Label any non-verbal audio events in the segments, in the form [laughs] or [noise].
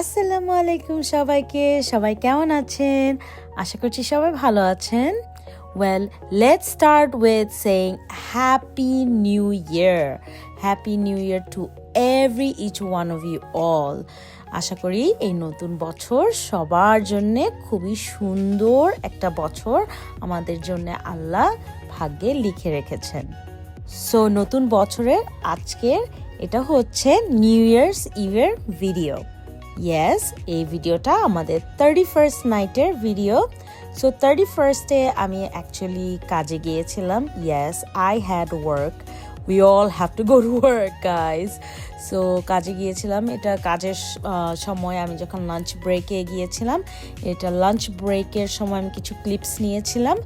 আসসালামু আলাইকুম সবাইকে। সবাই কেমন আছেন? আশা করছি সবাই ভালো আছেন। Well let start with saying happy new year happy new year to every each one of you all আশা করি এই নতুন বছর সবার জন্যে খুবই সুন্দর একটা বছর আমাদের জন্য আল্লাহ ভাগ্যে লিখে রেখেছেন। সো নতুন বছরের আজকের এটা হচ্ছে নিউ ইয়ার্স ইভের ভিডিও ইয়েস এই ভিডিওটা আমাদের থার্টি ফার্স্ট নাইটের ভিডিও সো থার্টি ফার্স্টে আমি অ্যাকচুয়ালি কাজে গিয়েছিলাম। Yes I had work we all have to go to work guys so কাজে গিয়েছিলাম। এটা কাজের সময় আমি যখন লাঞ্চ ব্রেকে গিয়েছিলাম, এটা লাঞ্চ ব্রেকের সময় আমি কিছু ক্লিপস নিয়েছিলাম।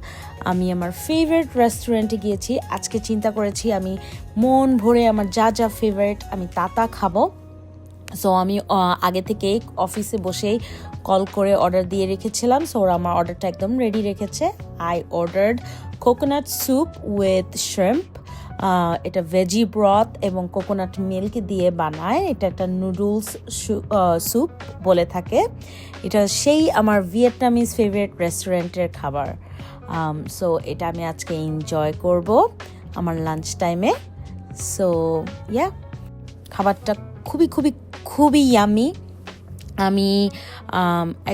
আমি আমার ফেভারিট রেস্টুরেন্টে গিয়েছি। আজকে চিন্তা করেছি আমি মন ভরে আমার যা যা ফেভারিট আমি তা তা খাব। সো আমি আগে থেকেই অফিসে বসেই কল করে অর্ডার দিয়ে রেখেছিলাম। সো ওরা আমার অর্ডারটা একদম রেডি রেখেছে। I ordered coconut soup with shrimp এটা ভেজি ব্রথ এবং কোকোনাট মিল্ক দিয়ে বানায়। এটা একটা নুডলস স্যুপ বলে থাকে। এটা সেই আমার ভিয়েতনামিজ ফেভারিট রেস্টুরেন্টের খাবার। সো এটা আমি আজকে এনজয় করব আমার লাঞ্চ টাইমে সো ইয়া খাবারটা খুবই খুবই খুবই ইয়ামি আমি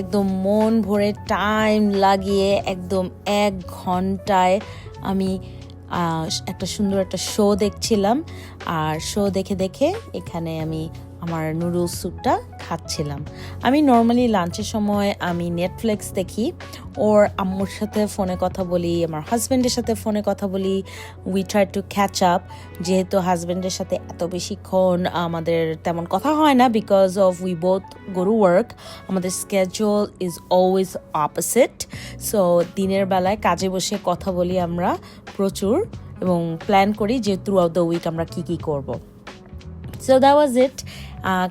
একদম মন ভরে টাইম লাগিয়ে একদম এক ঘন্টায় আমি একটা সুন্দর একটা শো দেখছিলাম। আর শো দেখে দেখে এখানে আমি আমার নুডলস স্যুপটা খাচ্ছিলাম। আমি নর্মালি লাঞ্চের সময় আমি নেটফ্লিক্স দেখি ওর আম্মুর সাথে ফোনে কথা বলি, আমার হাজব্যান্ডের সাথে ফোনে কথা বলি we try to catch up যেহেতু হাজব্যান্ডের সাথে এত বেশিক্ষণ আমাদের তেমন কথা হয় না বিকজ অফ উই বোথ গরু ওয়ার্ক আমাদের schedule is always opposite so দিনের বেলায় কাজে বসে কথা বলি আমরা প্রচুর, এবং প্ল্যান করি যে থ্রু আউট দ্য উইক আমরা কী কী করব। সো দ্যাট ওয়াজ ইট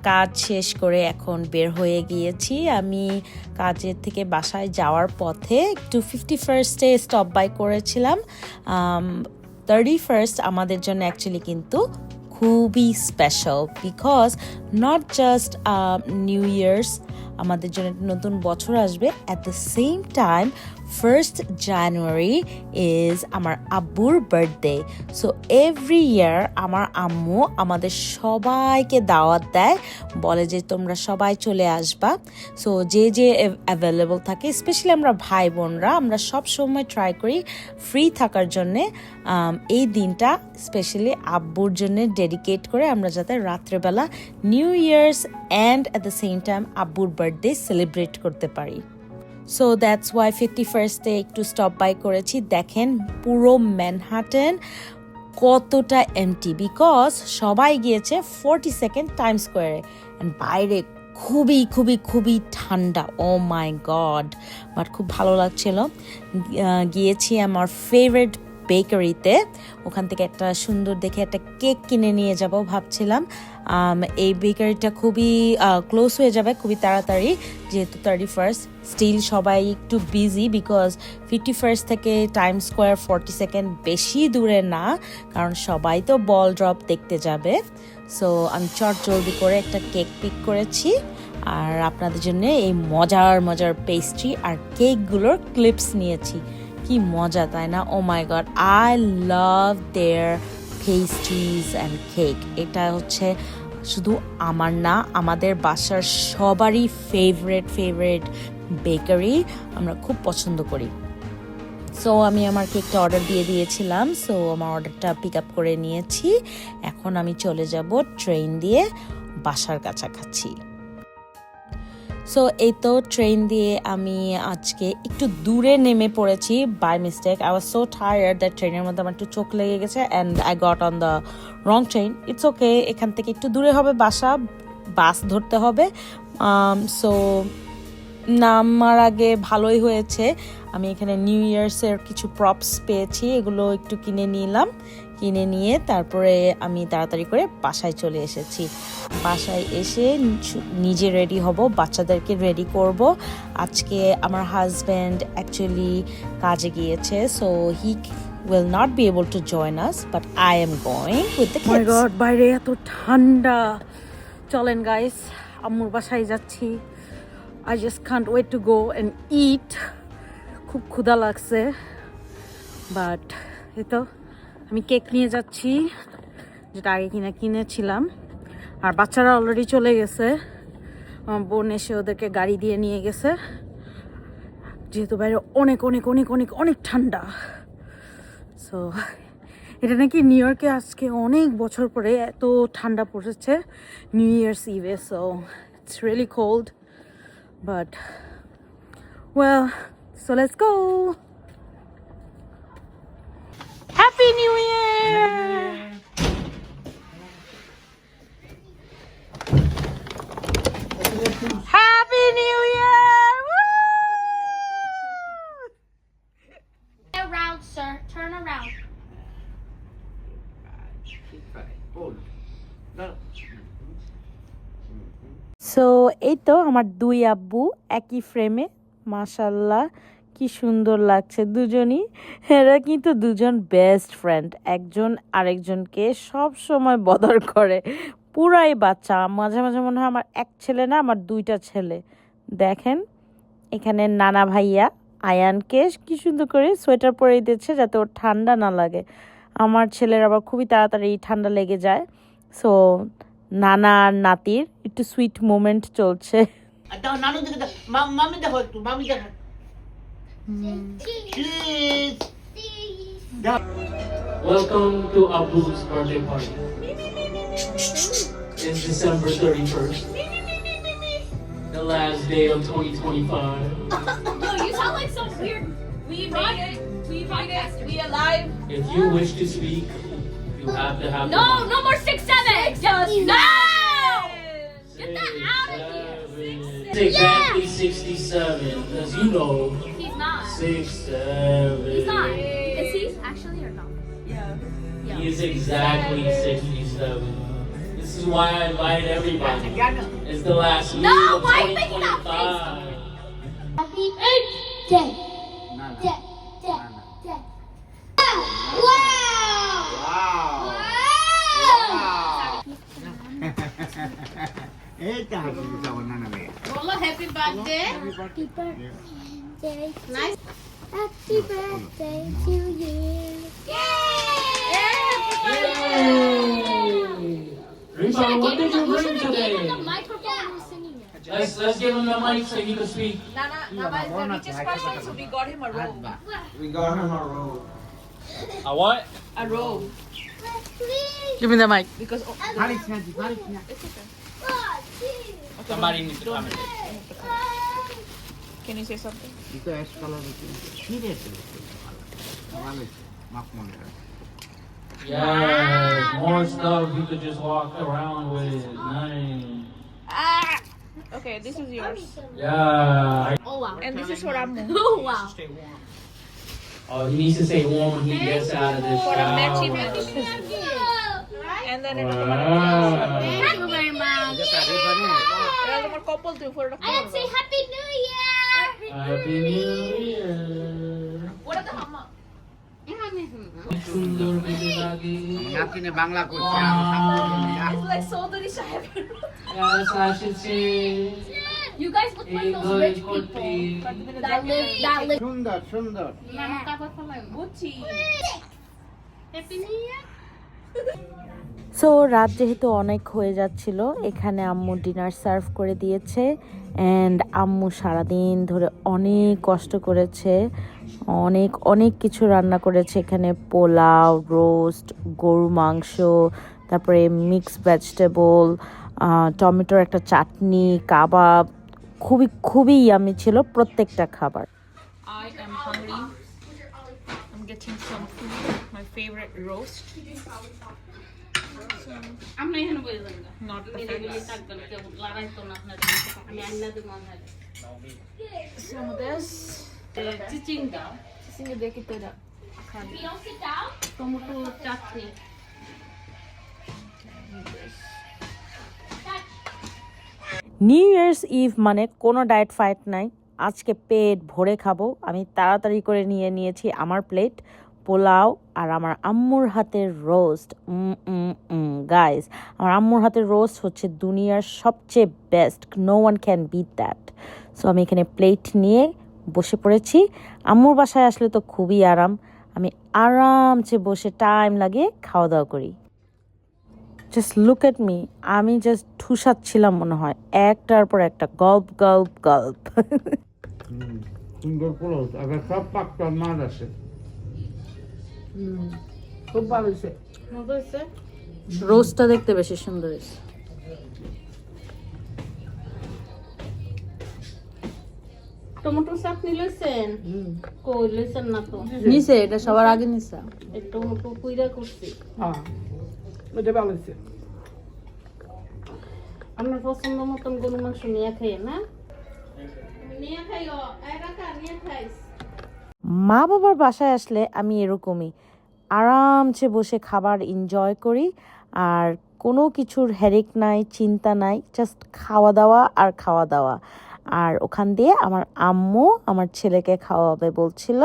কাজ শেষ করে এখন বের হয়ে গিয়েছি। আমি কাজের থেকে বাসায় যাওয়ার পথে একটু ফিফটি ফার্স্টে স্টপ বাই করেছিলাম। থার্টি ফার্স্ট আমাদের জন্য অ্যাকচুয়ালি কিন্তু খুবই special because not just new years আমাদের জন্য নতুন বছর আসবে at the same time first January is আমার আব্বুর বার্থডে সো এভরি ইয়ার আমার আম্মু আমাদের সবাইকে দাওয়াত দেয় বলে যে তোমরা সবাই চলে আসবা। সো যে যে অ্যাভেলেবল থাকে স্পেশালি আমরা ভাই বোনরা আমরা সব সময় ট্রাই করি ফ্রি থাকার জন্যে আম, এই দিনটা স্পেশালি আব্বুর জন্য ডেডিকেট করে আমরা যাতে রাত্রেবেলা new years and at the same time আব্বুর বার্থডে সেলিব্রেট করতে পারি। সো দ্যাটস ওয়াই ফিফটি ফার্স্টে একটু স্টপ বাই করেছি। দেখেন পুরো ম্যানহাটেন কতটা এমটি বিকজ সবাই গিয়েছে ফোরটি সেকেন্ড টাইম স্কোয়ারে অ্যান্ড বাইরে খুবই খুবই খুবই ঠান্ডা। ও মাই গড বাট খুব ভালো লাগছিল। গিয়েছি আমার ফেভারিট বেকারিতে ওখান থেকে একটা সুন্দর দেখে একটা কেক কিনে নিয়ে যাব ভাবছিলাম। এই বেকারিটা খুবই ক্লোজ হয়ে যাবে, খুবই তাড়াতাড়ি, যেহেতু থার্টি ফার্স্ট স্টিল সবাই একটু বিজি বিকজ ফিফটি ফার্স্ট থেকে টাইম স্কোয়ার ফর্টি সেকেন্ড বেশি দূরে না, কারণ সবাই তো বল ড্রপ দেখতে যাবে। সো আমি চট জলদি করে একটা কেক পিক করেছি, আর আপনাদের জন্য এই মজার মজার পেস্ট্রি আর কেকগুলোর ক্লিপস নিয়েছি। কি মজা, তাই না? ও my god I love their pastries and cake এটা হচ্ছে শুধু আমার না, আমাদের বাসার সবারই ফেভারেট ফেভারেট বেকারি আমরা খুব পছন্দ করি। সো আমি আমার কেকটা অর্ডার দিয়ে দিয়েছিলাম। সো আমার অর্ডারটা পিক আপ করে নিয়েছি। এখন আমি চলে যাব ট্রেন দিয়ে বাসার কাছাকাছি। সো এই তো ট্রেন দিয়ে আমি আজকে একটু দূরে নেমে পড়েছি by mistake I was so tired that ট্রেনের মধ্যে আমার একটু চোখ লেগে গেছে and I got on the wrong train it's okay এখান থেকে একটু দূরে হবে বাসা, বাস ধরতে হবে। সো নামার আগে ভালোই হয়েছে। আমি এখানে নিউ ইয়ার্সের কিছু প্রপস পেয়েছি, এগুলো একটু কিনে নিলাম। কিনে নিয়ে তারপরে আমি তাড়াতাড়ি করে বাসায় চলে এসেছি। বাসায় এসে নিজে রেডি হব বাচ্চাদেরকে রেডি করব। আজকে আমার হাজব্যান্ড অ্যাকচুয়ালি কাজে গিয়েছে so he will not be able to join us but I am going with the my kids. God বাইরে এত ঠান্ডা। চলেন গাইস আম্মুর বাসায় যাচ্ছি। I just can't wait to go and eat খুব ক্ষুধা লাগছে বাট এই তো। আমি কেক নিয়ে যাচ্ছি, যেটা আগে কিনা কিনেছিলাম। আর বাচ্চারা অলরেডি চলে গেছে। আমার বোন এসে ওদেরকে গাড়ি দিয়ে নিয়ে গেছে। যেহেতু বাইরে অনেক অনেক অনেক অনেক অনেক ঠান্ডা। সো এটা নাকি নিউ ইয়র্কে আজকে অনেক বছর পরে এত ঠান্ডা পড়েছে। New years ইভে so it's really cold but well so let's go happy New Year happy New Year around, sir. Turn around. So এই তো আমার দুই আব্বু একই ফ্রেমে মাশাল্লাহ কি সুন্দর লাগছে দুজনই। এরা কিন্তু দুজন বেস্ট ফ্রেন্ড একজন আরেকজনকে সব সময় বদর করে। পুরাই বাচ্চা, মাঝে মাঝে মনে হয় আমার এক ছেলে না, আমার দুইটা ছেলে। দেখেন, এখানে নানা ভাইয়া, আয়ানকে কি সুন্দর করে সোয়েটার পরে দিচ্ছে যাতে ওর ঠান্ডা না লাগে। আমার ছেলের আবার খুবই তাড়াতাড়ি ঠান্ডা লেগে যায়। সো নানা আর নাতির একটু সুইট মোমেন্ট চলছে। নানু মামি দেখো একটু মামি দেখো Cheese! দাও। Welcome to Abu's birthday party. It's December 31st, the last day of 2025. No, [laughs] you sound like some weird. We made it. We made it. We alive. If you wish to speak, you have to have No, the no more six seven. Just no. Get that out of here. seven. It's exactly 67, because you know, He's not six, seven. He's not. Is he actually or not? He is exactly 67. This is why I invite everybody. জানো It's the last No, meeting of why are you making that 2025. Happy birthday. না না Day. Day. Day. Wow. এই তো হাসি দিতে আমার নানা মেয়ে Bolo, happy birthday. Nice. Happy birthday to you. Yay! Yay! Reba, what did you bring today? Let's let's give him the mic so he can speak. Nana, Nana, Nana, we got him a robe. We got him a robe. A what? A robe. Give me the mic. Because oh, Somebody needs to come in. can you say something? তুই তো ash colour কি রে ভালো মাপ মনে করে Yes, more stuff you could just walk around with. Nice. Ah. Okay, this is yours. Yeah. Oh wow. And this is for Ammu. Oh wow. Oh, he needs to stay warm when he gets out of this For a matchy shower. match. And then ito Wow. Thank you very much. Ito more couple to for the And say Happy New Year. সুন্দর লাগে। নাতিনে বাংলা করছে. You guys look like those rich people that live that live. সুন্দর সুন্দর Gucci. Happy New Year. So রাত যেহেতু অনেক হয়ে যাচ্ছিল এখানে আম্মু ডিনার সার্ভ করে দিয়েছে অ্যান্ড আম্মু সারাদিন ধরে অনেক কষ্ট করেছে, অনেক অনেক কিছু রান্না করেছে এখানে পোলাও রোস্ট গরু মাংস, তারপরে মিক্স ভেজিটেবল টমেটোর একটা চাটনি, কাবাব খুবই খুবই ইয়ামি ছিল প্রত্যেকটা খাবার getting some food. My favorite roast. এখানে. থাকবেন কেউ লড়াই তো না আপনার আমি. Tomato chutney. New Year's Eve মানে কোনো ডায়েট ফাইট নাই। আজকে পেট ভরে খাব। আমি তাড়াতাড়ি করে নিয়ে নিয়েছি আমার প্লেট পোলাও আর আমার আম্মুর হাতের রোস্ট। গাইস আমার আম্মুর হাতের রোস্ট হচ্ছে দুনিয়ার সবচেয়ে best no one can beat that so আমি এখানে প্লেট নিয়ে বসে পড়েছি। আম্মুর বাসায় আসলে তো খুবই আরাম। আমি আরামসে বসে টাইম লাগে খাওয়া দাওয়া করি। জাস্ট লুক এট মি আমি জাস্ট ঠুসাচ্ছিলাম মনে হয়। একটার পর একটা গল্প গল্প গল্প। সুন্দর পোলাও আবার সব পাকটা মাছ আছে খুব ভালো হয়েছে। রোস্টটা দেখতে বেশি সুন্দর হয়েছে। টমেটো চাটনি লইছেন কই লইছেন না তো? নিছে। এটা সবার আগে নিছে। টমেটো কুইরা করছি। হ্যাঁ এটা ভালো হয়েছে। আপনার পছন্দ মতন গরু মাংস নিয়ে খাই না নিয়ে খাইও একা নিয়ে খাইস। মা বাবার বাসায় আসলে আমি এরকমই। আরামসে বসে খাবার এনজয় করি, আর কোনো কিছুর হেরেক নাই, চিন্তা নাই জাস্ট খাওয়া দাওয়া আর খাওয়া দাওয়া। আর ওখান দিয়ে আমার আম্মু আমার ছেলেকে খাওয়াবে বলছিল।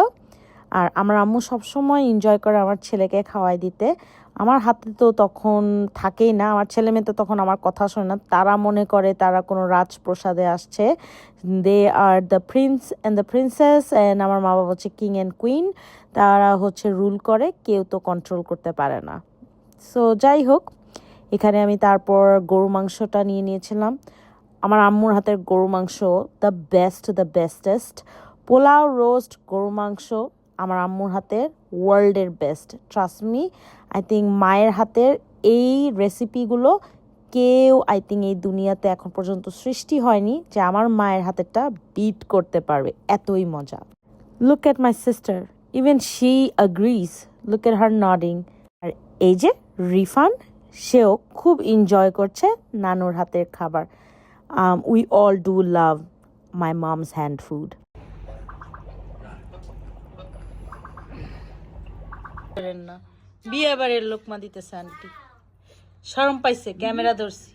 আর আমার আম্মু সবসময় এনজয় করে আমার ছেলেকে খাওয়াই দিতে। আমার হাতে তো তখন থাকেই না, আমার ছেলে মেয়ে তো তখন আমার কথা শোনে না। তারা মনে করে তারা কোনো রাজপ্রসাদে আসছে। They are the prince and the princess and আমার মা বাবা হচ্ছে কিং অ্যান্ড কুইন তারা হচ্ছে রুল করে, কেউ তো কন্ট্রোল করতে পারে না। সো যাই হোক, এখানে আমি তারপর গরু মাংসটা নিয়ে নিয়েছিলাম। আমার আম্মুর হাতের গরু মাংস the best the bestest pulao roast গরু মাংস, আমার আম্মুর হাতের ওয়ার্ল্ডের best trust me I think মায়ের হাতের এই রেসিপিগুলো কেউ আই থিঙ্ক এই দুনিয়াতে এখন পর্যন্ত সৃষ্টি হয়নি যে আমার মায়ের হাতেরটা বিট করতে পারবে। এতই মজা। Look at my sister even she agrees look at her nodding আর এই যে রিফান, সেও খুব এনজয় করছে নানুর হাতের খাবার। We all do love my mum's hand food না। বিয়ে বাড়ির লোকমা দিতেছে আন্টি। শরম পাইছে ক্যামেরা ধরছি।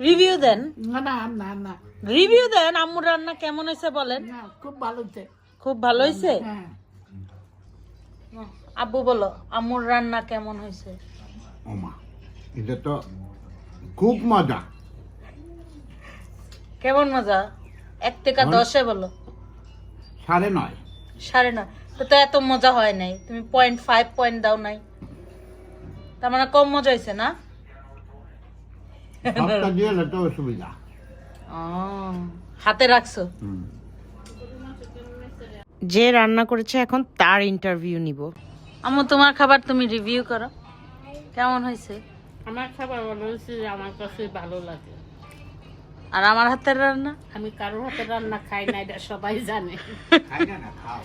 রিভিউ দেন। না না না না। রিভিউ দেন আম্মুর রান্না কেমন হয়েছে বলেন। না খুব ভালো হয়েছে। খুব ভালো হয়েছে? হ্যাঁ। আব্বু বলো আম্মুর রান্না কেমন হয়েছে? ওমা এটা তো খুব মজা। কেমন মজা? এক থেকে দশে বলো। সাড়ে নয়। সাড়ে নয়। তো তো এত মজা হয় নাই। তুমি পয়েন্ট ফাইভ পয়েন্ট দাও নাই। তার মানে কম মজা হয়েছে না? দিয়ে হলে তো অসুবিধা। ও, হাতে রাখছো? যে রান্না করেছে এখন তার ইন্টারভিউ নিব। আম্মু তোমার খাবার তুমি রিভিউ করো। কেমন হয়েছে আমার খাবার ভালো হয়েছে আমার কাছে ভালো লাগে। আর আমার হাতের রান্না? আমি কারোর হাতে রান্না খাই না এটা সবাই জানে। খাই না না খাও।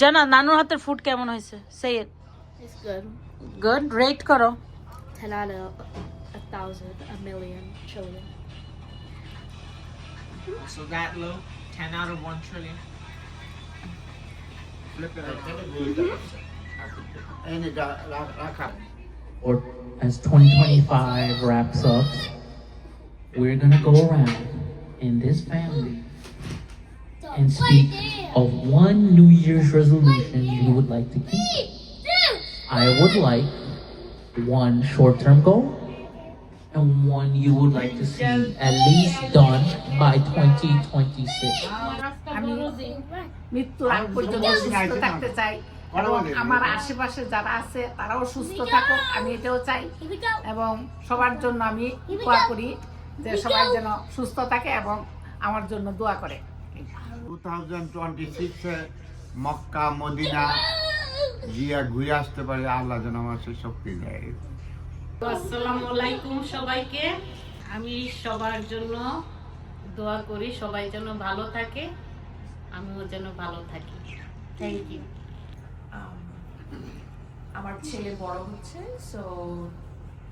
জানা নানুর হাতের ফুড কেমন হয়েছে সে Good. Rate કરો 10 out of a thousand, a million, trillion. So that low, 10 out of 1 trillion. Or as 2025 wraps up, we're gonna go around in this family and speak of one New Year's resolution you would like to keep. I would like one short-term goal and one you would like to see at least done by 2026. আমি মৃত্যুর আগ পর্যন্ত সুস্থ থাকতে চাই। এবং আমার আশেপাশে যারা আছে তারাও সুস্থ থাকুক আমি এটাও চাই। এবং সবার জন্য আমি দোয়া করি যে সবাই যেন সুস্থ থাকে এবং আমার জন্য দোয়া করে। টু থাউজেন্ড টোয়েন্টি সিক্সে মক্কা মদিনা গিয়া ঘুরে আসতে পারে আল্লাহ যেন আমার সেই শক্তি দেয়। আসসালামু আলাইকুম সবাইকে। আমি সবার জন্য দোয়া করি সবাই যেন ভালো থাকে আমিও যেন ভালো থাকি। থ্যাংক ইউ um, আমার ছেলে বড় হচ্ছে সো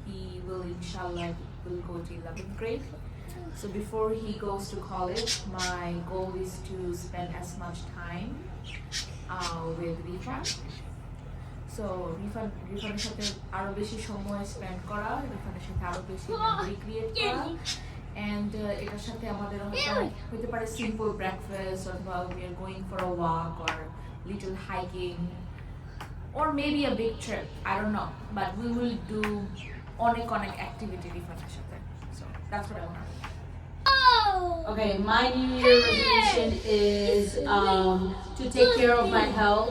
হি উইল ইনশাল্লাহ will go to 11th grade. so before he goes to college my goal is to spend as much time uh, with Rifan so Rifan রিফানের সাথে আরো বেশি সময় স্পেন্ড করা রিফানের সাথে আরো বেশি মেমোরি ক্রিয়েট করা অ্যান্ড এটার সাথে আমাদের হয়তো হতে পারে সিম্পল ব্রেকফাস্ট অথবা we are going for a walk or little hiking or maybe a big trip. I don't know, but we will do অনেক অনেক activity different সাথে. So that's what I want. Okay, my New Year resolution is um, to take care of my health.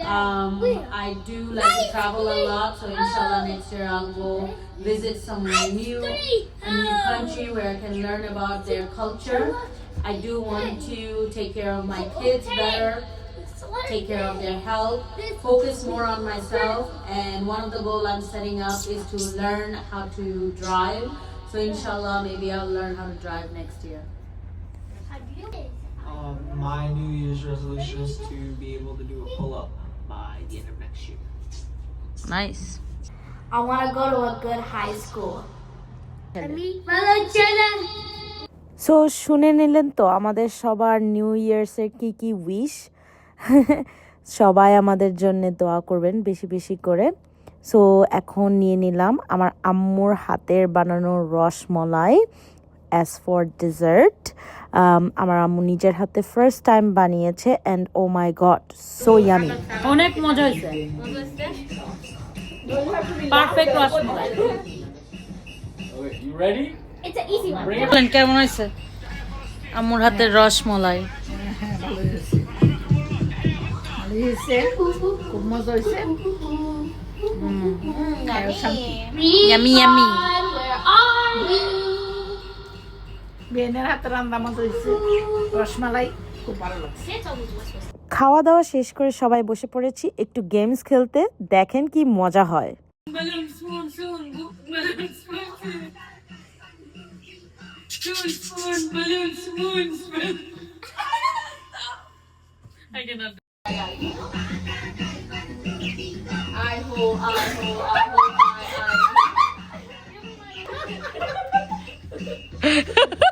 Um, I do like to travel a lot, so inshallah next year I'll go visit somewhere new, a new country where I can learn about their culture. I do want to take care of my kids better, take care of their health, focus more on myself, and one of the goals I'm setting up is to learn how to drive. So inshallah, maybe I'll learn how to drive next year. Um, my New Year's resolution is to be able to do a pull up by the end of next year. Nice. I want to go to a good high school. So শুনে নিলেন তো আমাদের সবার new ইয়ার্সের কি কি wish সবাই আমাদের জন্য দোয়া করবেন বেশি বেশি করে সো এখন নিয়ে নিলাম আমার আম্মুর হাতের বানানো রসমলাই অ্যাজ ফর ডেজার্ট আমার আম্মু নিজের হাতে ফার্স্ট টাইম বানিয়েছে and oh my god so yummy অনেক মজা হয়েছে। Perfect rasmalai. You ready? It's an easy one. কেমন হয়েছে? আম্মুর হাতের রসমলাই। খুব মজা হয়েছে ইয়ামি ইয়ামি বেনের হাতে রান্না মজা হয়েছে রসমালাই খুব ভালো লাগছে। খাওয়া দাওয়া শেষ করে সবাই বসে পড়েছি একটু গেমস খেলতে দেখেন কি মজা হয়। I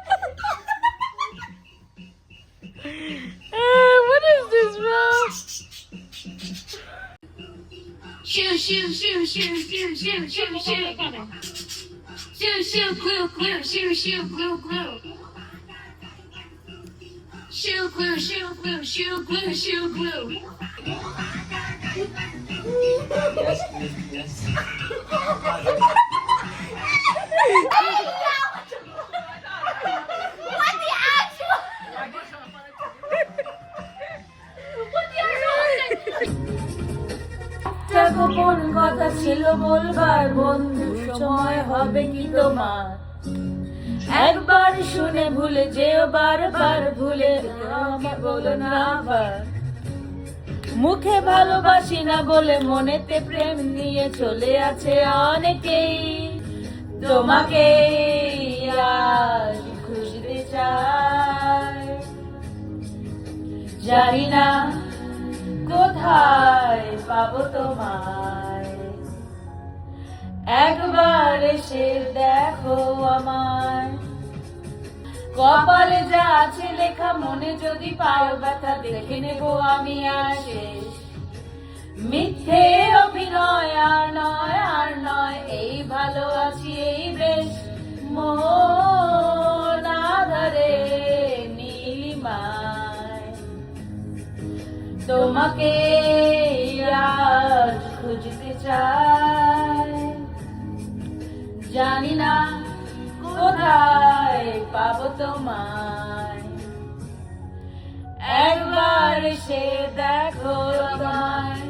is this, bro? Shoot, shoot, shoot, shoot, shoot, shoot, shoot, shoot. Shoot, shoot, glue, glue, shoot, shoot, glue, glue. Shoot, glue, shoot, glue, shoot, glue, shoot, glue. Yes, [laughs] yes, yes. গোপন কথা ছিল বলবার বন্ধু, সময় হবে কি তোমার? একবার শুনে ভুলে যেও বারবার, ভুলে বলো না আবার। মুখে ভালোবাসি না বলে মনেতে প্রেম নিয়ে চলে আছে অনেকেই। তোমাকে খুঁজতে চায় জানি না কোথায় পাবো তোমায়? একবার এসে দেখো আমায়। কপালে যা আছে লেখা, মনে যদি পাও ব্যথা, দেখে নেব আমি আর শেষ মিথ্যে অভিনয়, আর নয় আর নয়, এই ভালো আছি, এই বেশ। মন আধারে। তোমাকে আজ খুঁজতে চাই জানি না কোথায় পাবো তোমায় একবার এসে দেখো আমায়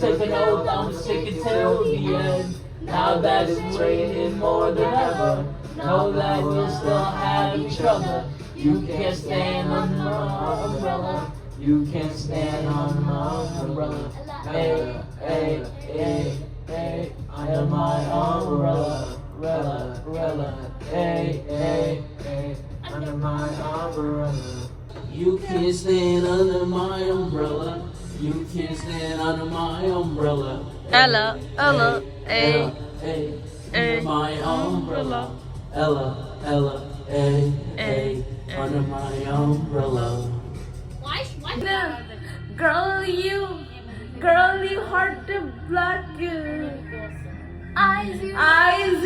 Taking I'm sick and till the end. Now that it's raining more than ever, know that we'll still have each other. You can't stand under my umbrella. You can't stand under my umbrella. Hey, hey, hey, hey, under my umbrella. Rella, rella, hey, hey, hey, under my umbrella. You can't stand under my umbrella. You can't stand under my umbrella. Ella, Ella, hey, hey, hey, hey. under my umbrella. Ella, Ella, hey, hey, under my umbrella. Why? Girl, you, girl, you heart black. Eyes, eyes,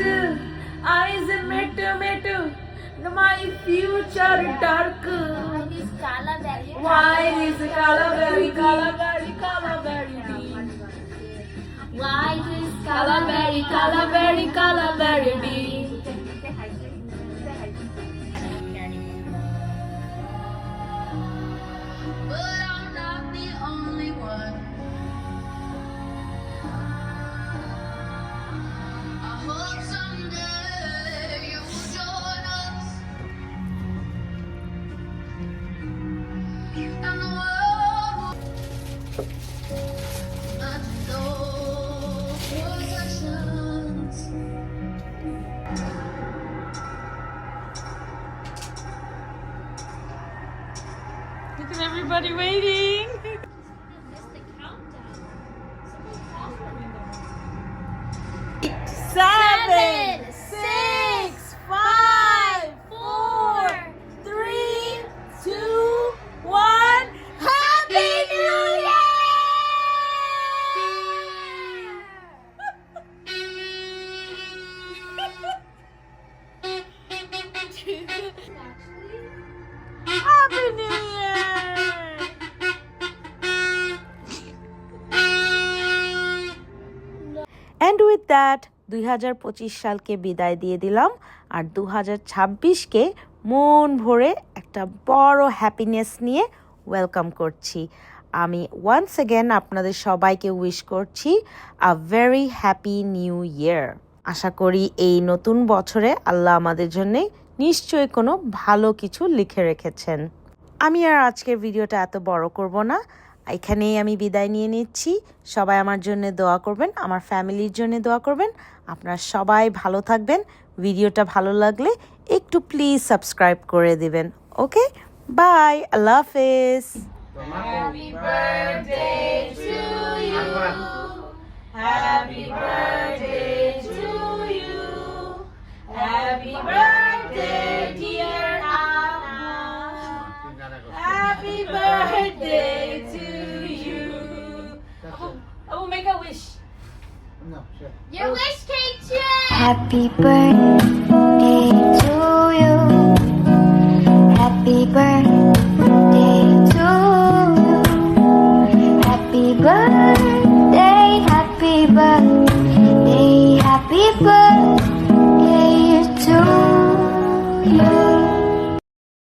eyes, metu, metu. My future dark. Why is Calaberry, Calaberry, Calaberry deep? Why is Calaberry, Calaberry, Calaberry bean? Everybody waiting. [laughs] And with that দুই হাজার পঁচিশ সালকে বিদায় দিয়ে দিলাম। আর দু হাজার ছাব্বিশকে মন ভরে একটা বড় হ্যাপিনেস নিয়ে ওয়েলকাম করছি। আমি ওয়ান্স অ্যাগেন আপনাদের সবাইকে উইশ করছি a very happy New Year আশা করি এই নতুন বছরে আল্লাহ আমাদের জন্যে নিশ্চয়ই কোনো ভালো কিছু লিখে রেখেছেন। আমি আর আজকের ভিডিওটা এত বড় করব না। এখানেই আমি বিদায় নিয়ে নিচ্ছি। সবাই আমার জন্য দোয়া করবেন, আমার ফ্যামিলির জন্য দোয়া করবেন। আপনারা সবাই ভালো থাকবেন। ভিডিওটা ভালো লাগলে একটু প্লিজ সাবস্ক্রাইব করে দিবেন। ওকে? বাই, আল্লাহ হাফেজ। Happy birthday to you. make a wish. No, sure. Your oh. wish came true. Happy birthday to